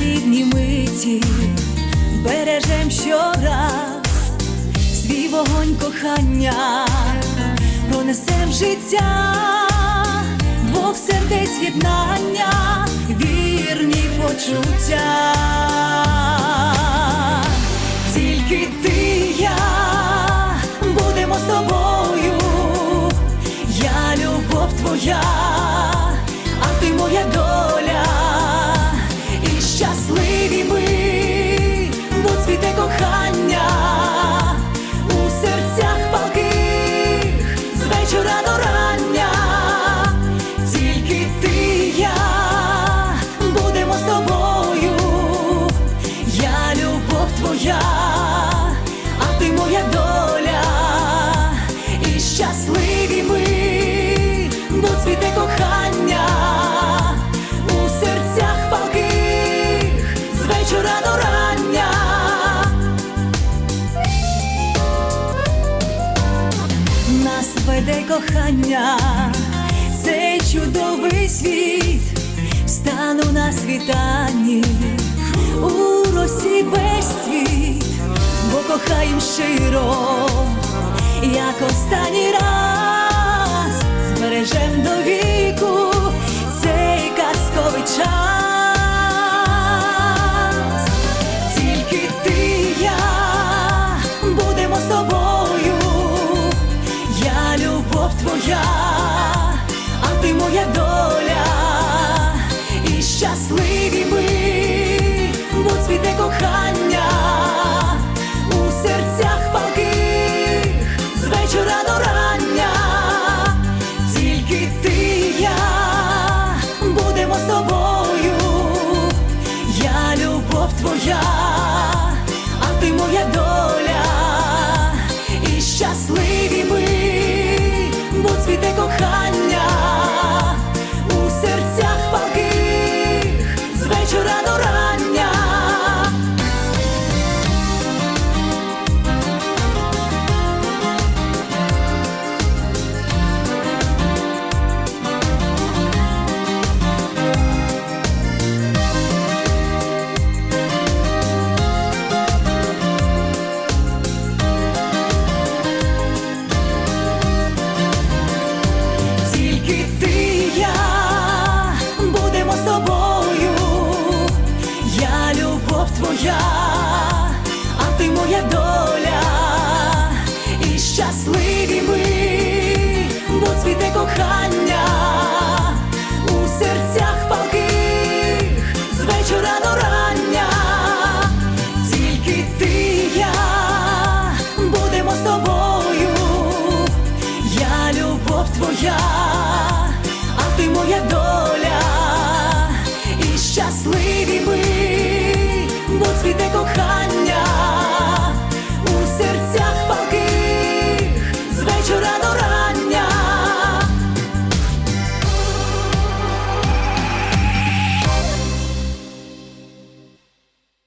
рідні миті бережем щораз свій вогонь кохання, пронесем життя двох сердець єднання, вірні почуття. Де кохання, цей чудовий світ, стану на світанні, у росі весь світ, бо кохаєм щиро, як останній раз. твоя, а ти моя доля, і щасливі ми, бо цвіте кохання. моя, а ти моя до.